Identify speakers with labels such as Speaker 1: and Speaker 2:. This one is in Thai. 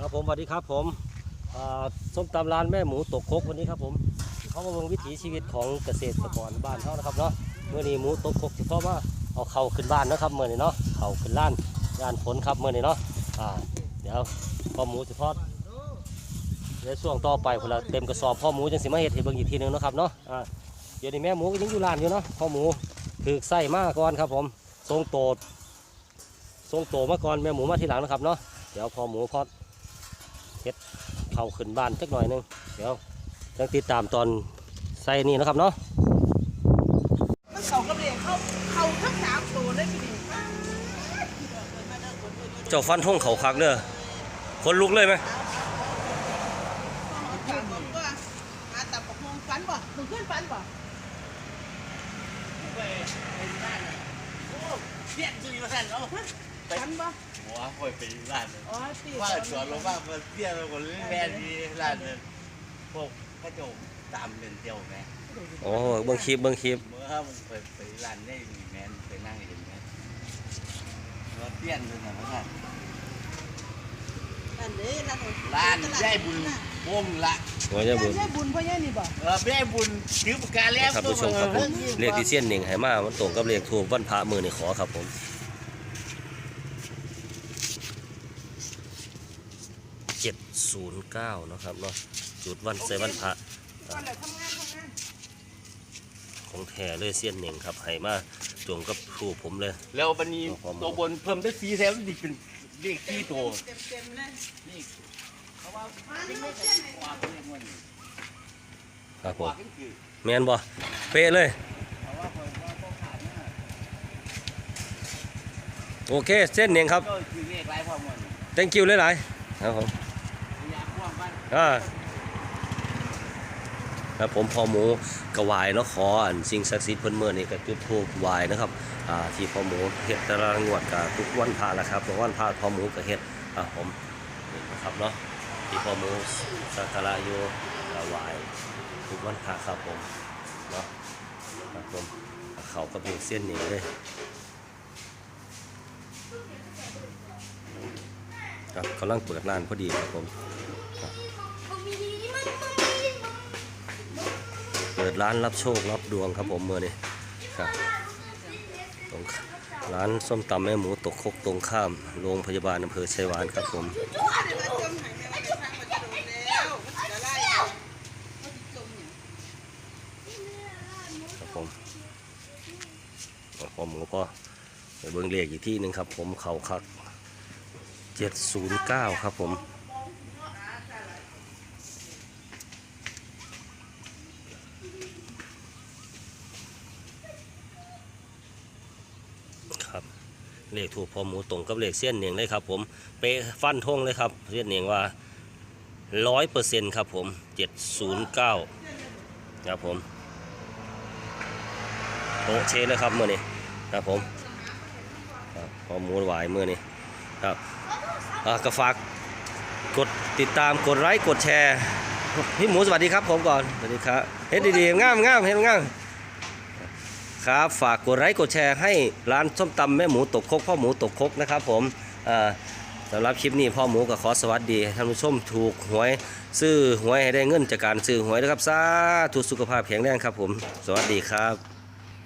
Speaker 1: ครับผมสวัสดีครับผมส้มตำร้านแม่หมูตกคกวันนี้ครับผมเขามาเบิ่งวิถีชีวิตของเกษตรกรบ้านเขานะครับเนาะเมื่อนี้หมูตกคกที่พ่อว่าเอาเข่าขึ้นบ้านนะครับเมื่อนี้เนาะเข่าขึ้นล้านงานผลครับเมื่อนี้เนาะเดี๋ยวพ่อหมูสิทอดเดี๋ยวช่วงต่อไปพวกเราเต็มกระสอบพ่อหมูจังสิมาเฮ็ดให้เบิ่งอีกทีหนึงนะครับเนาะเดี๋ยวนี้แม่หมูก็ยังอยู่ร้านอยู่เนาะพ่อหมูถือไส้มากก่อนครับผมทรงโตดทรงโตมาก่อนแม่หมูมาทีหลังนะครับเนาะเดี๋ยวพ่อหมูพอ ดเข้าขึ้นบ้านสักหน่อยหนึงเดี๋ยวต้องติดตามตอนใส่นี่นะครับเนาะ
Speaker 2: มันเขากระเบียงเขาเขาทั้งสามตัวเลยทีเดียว
Speaker 1: เจ้าฟันท่งเขาคักเด้อคนลุกเลยไหม
Speaker 2: สามคนก็มาตับกับพงฟันบ่มึงขึ้นฟันบ่
Speaker 3: เพี้ยนจุยมาสั่นเอา
Speaker 2: ฟันบ่
Speaker 3: หัวคอยไปร้านเลย
Speaker 2: อ๋อตี
Speaker 3: ว่าสวนลงบ้างมันเพี้ยนไปหมดเลยแม่ดีร้านเลยพวกกระจกตามเป็นเดียวแม่
Speaker 1: โอ้เบิ้งคลิปเบิ้งคลิป
Speaker 3: เมื่อมันไปไปร้านได้มีแม่ไปนั่งเห็นแม่รถเพี้ยนเลยนะพ่อ
Speaker 2: นั่นเด้ร้าน
Speaker 3: ร้านได้บุญวงละ
Speaker 1: โอ้ยเจ้าบุญ
Speaker 2: ใช่บุญพ่อแย่นี่บ่
Speaker 3: เออได้บุญถือปากกาแล้ว
Speaker 1: ท่านผู้ชมครับผมเลขที่เส้ยนหนึ่งไหมามันตรงกับเลขถูกวันพระมือนี่ขอครับผมเจ็ด ศูนย์เก้านะครับเนาะจุดวันใส่วันพระ
Speaker 2: ก่อนเลยทำงานทำงาน
Speaker 1: ของแท้เลยเส้ยนหนึ่งครับไหมาตรงกับถูกผมเลย
Speaker 3: แล้ววันนี้ตัวบนเพิ่มได้สีแซมดิเป็นเลขที่ตัว
Speaker 2: เต็มเต็มๆเลย
Speaker 3: นี่เขาว่า
Speaker 2: มานี่มาเส้นไหน
Speaker 3: ว่าเป็นยังไง
Speaker 1: ครับผม
Speaker 3: ว่าเป็นคือ
Speaker 1: แมนบ่เป๊ะเลย
Speaker 3: เขาว่าคนว่าพวกขาดเนี่ย
Speaker 1: โอเค เส้นหนึ่งครับ
Speaker 3: ก็คือเลขไรพ่อมัน
Speaker 1: thank you หลายๆครับผม
Speaker 3: อยากพ่วงบ้าน
Speaker 1: อ่าครับผมพอหมูกระวายเนาะขออันสิ่งศักดิ์สิทธิ์เพิ่นเมื่อนี่ก็จุดธูปไหวายนะครับอ่าที่พอหมูเฮ็ดต่ละงวดก็ทุกวันพระละครับทุกวันพระพอหมูก็เฮ็ดอ่าผมนี่นะครับเนาะที่พอหมูสักการะอยู่กระวายทุกวันพระครับผมเนาะครับผมเขาก็เป็นเส้นนี้เลยครับกำลังเปิดร้านพอดีครับผม ปิดร้านรับโชครับดวงครับผมเมื่อนี้ครับตรงร้านส้มตำแม่หมูตกคกตรงข้ามโรงพยาบาลอำเภอไชัยวานครับผม
Speaker 2: เดี๋ยวมาจมหายไปแล้วทางมันจะโดนแล้วมันจะไล่เอามันจะจมเรีย
Speaker 1: ครับผมพอหมูก็เบิ้งเลขอีกที่หนึ่งครับผมเขาคัก 709 ครับผม ครับเลขถูกพอหมูตรงกับเลขเส้นเหนียงเลยครับ ผมเปะฟันทงเลยครับเส้นเหนียงว่าร้อยเปอร์เซ็นต์ครับผมเจ็ดศูนย์เก้าครับผมโตเชเลยครับเมื่อนี้ครับผมพอหมูหวายเมื่อนี้ครับก็ฝากกดติดตามกดไลค์กดแชร์พี่หมูสวัสดีครับผมก่อนสวัสดีครับเฮ็ดดีๆงามงามเฮ็ดงาม ครับ ฝากกดไลค์กดแชร์ให้ร้านส้มตำแม่หมูตกคกพ่อหมูตกคกนะครับผมอ่าสำหรับคลิปนี้พ่อหมูก็ขอสวัสดีท่านผู้ชมถูกหวย ซื้อหวยให้ได้เงินจากการซื้อหวยนะครับซาถูกสุขภาพแข็งแรงครับผม สวัสดีครับ